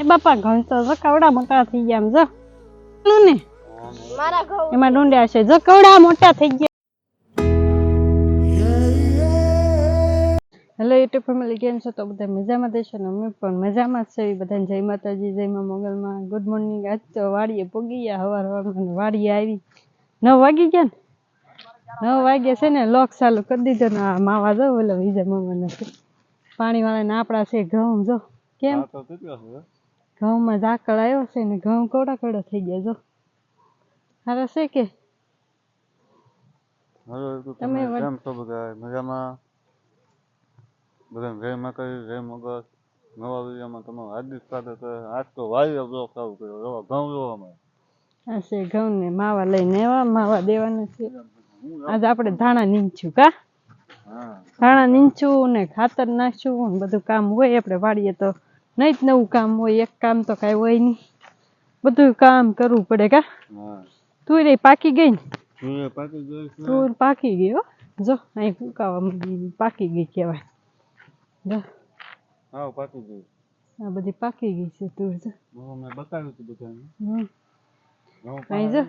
એ બાપા ઘઉં તો જો મોટા થઈ ગયા આમ જો. ને? એમાં ડુંડ્યા છે. જો મોટા થઈ ગયા. હેલો યુટ્યુબ ફેમિલી કેમ છો? તો બધા મજામાં દેશો ને? અમે પણ મજામાં છે. બધાને જય માતાજી જય મા મોગલમાં. ગુડ મોર્નિંગ આજ તો વાડીએ પોગી ગયા હવાર હવારમાં વાડીએ આવી. નવ વાગી ગયા ને? નવ વાગે છે ને લોક ચાલુ કરી દીધો ને આ માવા જો ઓલો બીજા મામાને છે. પાણી વાળાને આપણા છે ઘઉં જો. કેમ? ઘઉંમાં ઝાકળ આવ્યો છે ને ઘઉં કોડા કોડા થઈ ગયા જો. હારા છે કે હેલો તમે કેમ છો બધા મજામાં? બધાને જય માતાજી જય મગર. નવા વિડીયોમાં તમારું હાર્દિક સ્વાગત છે. આજ તો વાયુ બ્લોક ચાલુ કર્યો. એવા ઘઉં જોવા અમે આ છે ઘઉં ને માવા લઈને એવા માવા દેવાના છે. આજે આપણે ધાણા નીંચું કા? ધાણા નીંચું ને ખાતર નાખશું બધું કામ હોય આપણે વાડીએ તો નહીં જ નવું કામ હોય એક કામ તો કાંઈ હોય નહીં. બધું કામ કરવું પડે કા? હા. તું રે પાકી ગઈ ને? તું પાકી ગઈ હો. જો અહીં ફૂકાવા પાકી ગઈ કહેવાય. જો. હા પાકી ગઈ. આ બધી પાકી ગઈ છે તું જો. મેં બતાવ્યું હતું બધાને. અહીં જો.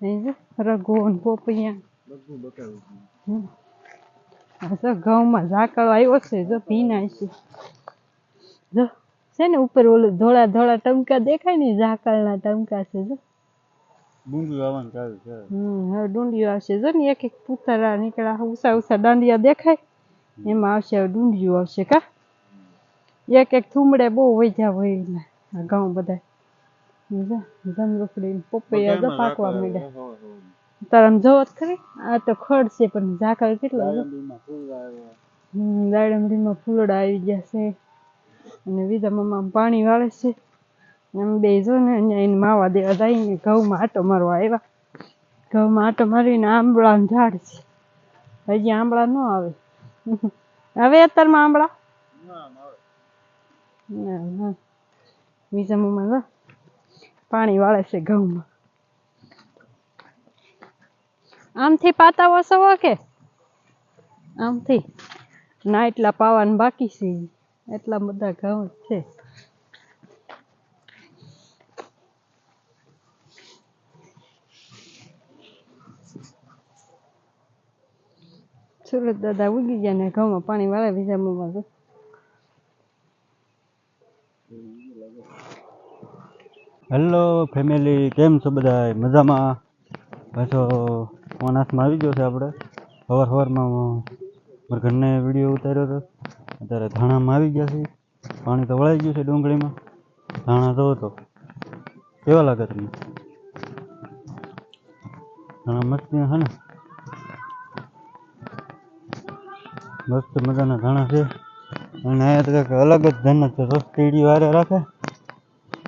અહીં જો. રઘો ને પોપૈયા. બધું બતાવ્યું હતું. આ ઘઉંમાં ઝાકળ આવ્યો છે જો ભીના છે. જો છે ને ઉપર ઓલું ધોળા ધોળા ટમકા દેખાય ને ઝાકળના ટમકા છે જો. ડુંગળી આવવાનું ચાલુ છે. હમ હવે ડુંડિયું આવશે. જો ને એક એક પૂતરા નીકળ્યા ઉસા ઉસા દાંડિયા દેખાય. એમાં આવશે હવે ડુંડિયું આવશે કા? એક એક થુમડે બહુ વૈજા હોય આ ઘઉં બધા. જમરૂખડી પપૈયા જો પાકવા માંડ્યા. તારે આમ જોવો ખરી આ તો ખડ છે પણ ઝાકળ કેટલા દાડમડીમાં ફૂલડા આવી ગયા છે. અને બીજા મમ્મા પાણી વાળે છે. એમ બે જો ને એને માવા દેવા જઈને ઘઉંમાં આટો મારવા આવ્યા ઘઉંમાં આટો મારીને આંબળાનું ઝાડ છે. હજી આંબળા ન આવે. હવે અત્યારમાં આંબળા? પાણી વાળે છે ઘઉંમાં. આમથી પાતા વસવો કે? આમથી. ના, એટલા પાવાના બાકી છે. એટલા બધા ઘઉં છે. સુરત દાદા ઉગી ગયા ને ઘઉંમાં પાણી વાળા બીજા મોમાં હેલો ફેમિલી કેમ છો બધા મજામાં? પાછો ફોન હાથમાં આવી ગયો છે આપણે. સવાર સવારમાં મારા ઘરને વીડિયો ઉતાર્યો હતો અત્યારે ધાણામાં આવી ગયા છે પાણી તો વળાઈ ગયું છે ડુંગળીમાં. ધાણા તો તો કેવા લાગે તમને? ધાણા મસ્ત છે ને? મસ્ત મજાના ધાણા છે. અને અહીંયા તો કંઈક અલગ જ ધન છે. સસ્તી વારે રાખે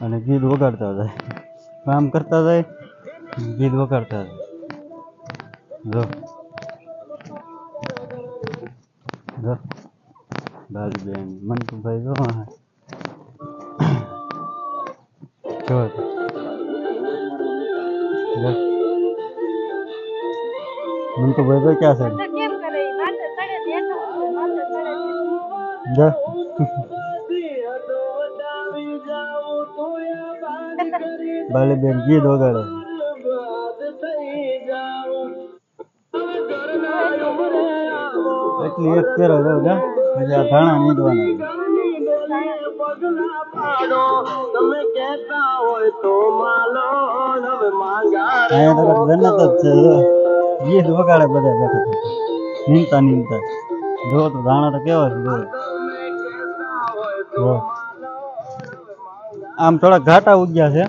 અને ગીત વગાડતા જાય. કામ કરતા જાય ગીત વગાડતા જાય. જો. જો. બેન મનસુખભાઈ જો. જો મનસુખભાઈ તો ક્યાં છે. જો. બાલીબેન ગીત વગાડે. એટલી એક કેરો જો. જા પછી આ ધાણા નીંદવાના અહીંયા તો જન્નત જ છે ગીત વગાડે બધા બેઠા નીમતા નીમતા જો તો ધાણા તો કેવા છે આમ થોડા ઘાટા ઉગ્યા છે.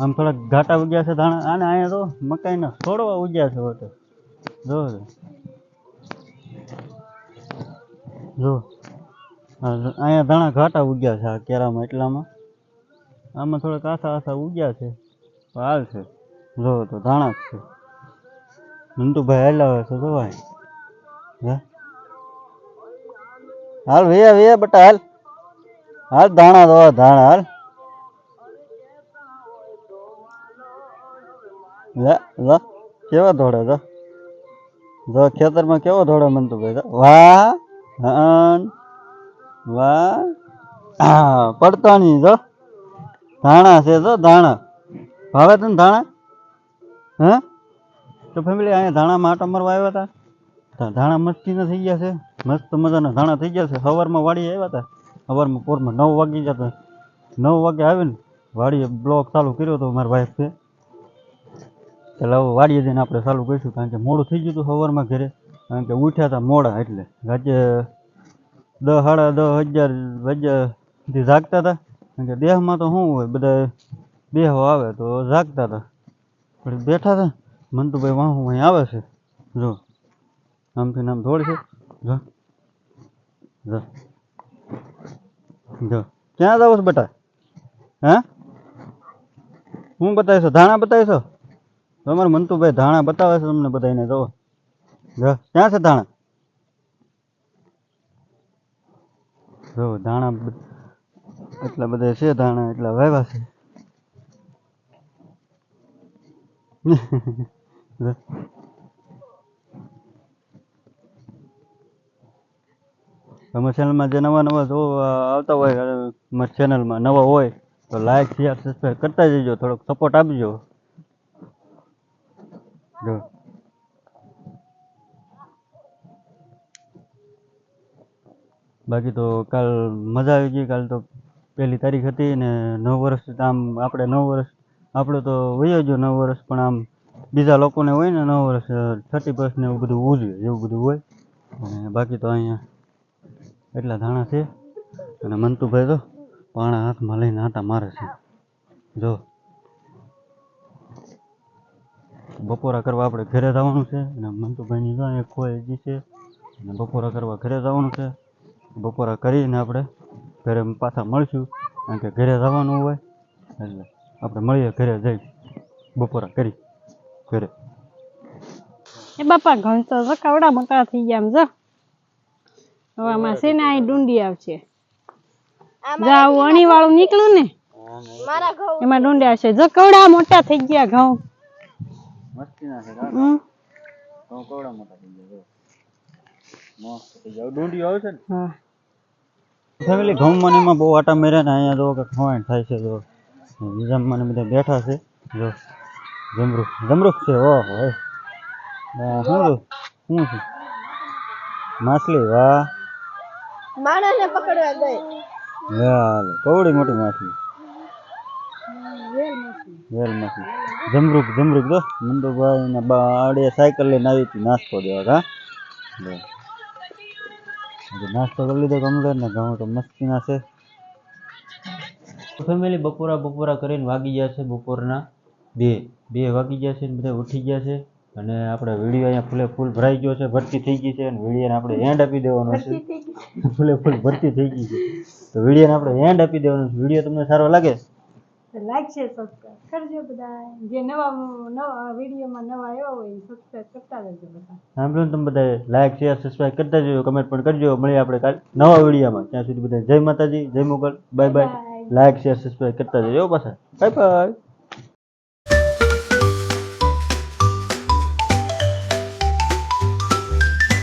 આમ થોડા ઘાટા ઉગ્યા છે ધાણા. અને અહીંયા તો મકાઈના છોડવા ઉગ્યા છે હોતે જો. જો. હા, જો. અહીંયા ધાણા ઘાટા ઉગ્યા છે આ કેરામાં એટલામાં આમાં થોડા આસા આસા ઉગ્યા છે. તો હાલ છે. જો તો ધાણા જ છે. મંતુભાઈ હાલ્યા હોય છે જોવાય. હે હાલ ભૈયા ભૈયા બટા હાલ. હાલ ધાણા દો ધાણા હાલ. લે લે કેવા દોડે જો જો ખેતરમાં કેવો દોડે મનતુભાઈ જો વાહ! હન વાહ હા પડતાની જો. ધાણા છે જો, ધાણા. ભાવે તને ધાણા? હે? તો ફેમિલી અહીંયા ધાણામાં આટા મરવા આવ્યા હતા ધાણા મસ્તીના થઈ ગયા છે. મસ્ત મજાના ધાણા થઈ ગયા છે. સવારમાં વાડી આવ્યા હતા સવારમાં પોરમાં નવ વાગી ગયા હતા નવ વાગે આવીને વાડીએ બ્લોક ચાલુ કર્યો હતો મારા વાઈફ છે. હવે વાડીએ જઈને આપણે ચાલુ કરીશું કારણ કે મોડું થઈ ગયું હતું સવારમાં ઘરે. કારણ કે ઉઠ્યા હતા મોડા એટલે રાજ્ય દસ સાડા દસ હજાર વાગ્યાથી જાગતા હતા કારણ કે દેહમાં તો શું હોય બધા બેહો આવે તો જાગતા હતા પણ બેઠા હતા મંતુભાઈ વાહ અહીં આવે છે. જો, આમથી નામ થોડ છે જો જો જો. ક્યાં જાવ છો બેટા? હે? હું બતાવીશ, ધાણા બતાવીશો? તમારે મંતુભાઈ ધાણા બતાવે છે, તમને બધાને જો ક્યાં છે ધાણા? જો, ધાણા એટલા બધા છે ધાણા, એટલા વાવ્યા છે. અમારી ચેનલમાં જે નવા નવા જો આવતા હોય અમારી ચેનલમાં નવા હોય, તો લાઈક શેર સબસ્ક્રાઈબ કરતા જજો, થોડોક સપોર્ટ આપજો. જો. બાકી તો કાલ મજા આવી ગઈ. કાલ તો પહેલી તારીખ હતી ને નવ વર્ષ આમ આપણે નવ વર્ષ, આપણે તો વયો ગયો નવ વર્ષ, પણ આમ બીજા લોકોને હોય ને નવ વર્ષ થર્ટી પ્લસ ને એવું બધું ઉજવે એવું બધું હોય. અને બાકી તો અહીંયા એટલા ધાણા છે. અને મંતુભાઈ તો પાણા હાથમાં લઈને આટા મારે છે. જો. બપોરા કરવા આપણે ઘરે જવાનું છે. અને મંતુભાઈની જો એક હજી છે. અને બપોરા કરવા ઘરે જવાનું છે. બપોરા કરીને આપણે ઘરે પાછા મળશું. કારણ કે ઘરે જવાનું હોય એટલે આપણે મળીએ ઘરે જઈ બપોરા કરી ઘરે. એ બાપા ઘઉં તો કવડા મોટા થઈ ગયા એમ જો. હવે આમાં છે ને અહીં ડુંડી આવશે. જો આવું અણી વાળું નીકળ્યું ને. એમાં ડુંડી આવશે. જો કવડા મોટા થઈ ગયા ઘઉં. મસ્તી ના છે હમ. કવડા મોટા થઈ ગયા મસ્ત થઈ ગયા. ડુંડી આવશે ને? હા. ફેમિલી ઘઉંમાં ને એમાં બહુ આટા મેર્યા ને અહીંયા જો કે ખવાણ થાય છે જો. જમવાને બધા બેઠા છે. જો. જમરૂખ જમરૂખ છે? ઓહો હે. આ શું છે? શું છે? માછલી વાહ. માણસને પકડવા ગઈ હાલ કવડી મોટી માછલી. વેલ માછલી. જમરૂખ જમરૂખ જો. મંદુભાઈ ને બાડે સાયકલ લઈને આવી હતી નાસ્તો દેવા હા? લે. હવે નાસ્તો કરી લીધો કમ્પ્લેટ ને ઘઉં તો મસ્તીના છે. ફેમિલી બપોરા બપોરા કરીને વાગી ગયા છે બપોરના. બે બે વાગી ગયા છે ને બધા ઉઠી ગયા છે. અને આપણે વીડિયો અહીંયા ફૂલે ફૂલ ભરાઈ ગયો છે ભરતી થઈ ગઈ છે અને વિડીયોને આપણે એન્ડ આપી દેવાનો છે. ફૂલે ફૂલ ભરતી થઈ ગઈ છે. તો વિડીયોને આપણે એન્ડ આપી દેવાનો છે. વીડિયો તમને સારો લાગે? લાઈક છે સબસ્ક્રાઈબ કરજો બધા. જે નવા નવા વિડીયોમાં નવા આવ્યા હોય સબસ્ક્રાઈબ કરતા રહેજો બધા. સાંભળ્યું ને તમે બધા લાઈક શેર સબસ્ક્રાઈબ કરતા જજો કમેન્ટ પણ કરજો. મળીએ આપણે કાલ નવા વિડીયોમાં. ત્યાં સુધી બધા જય માતાજી જય Mogal. Bye bye like share subscribe કરતા જજો. પાછા. Bye bye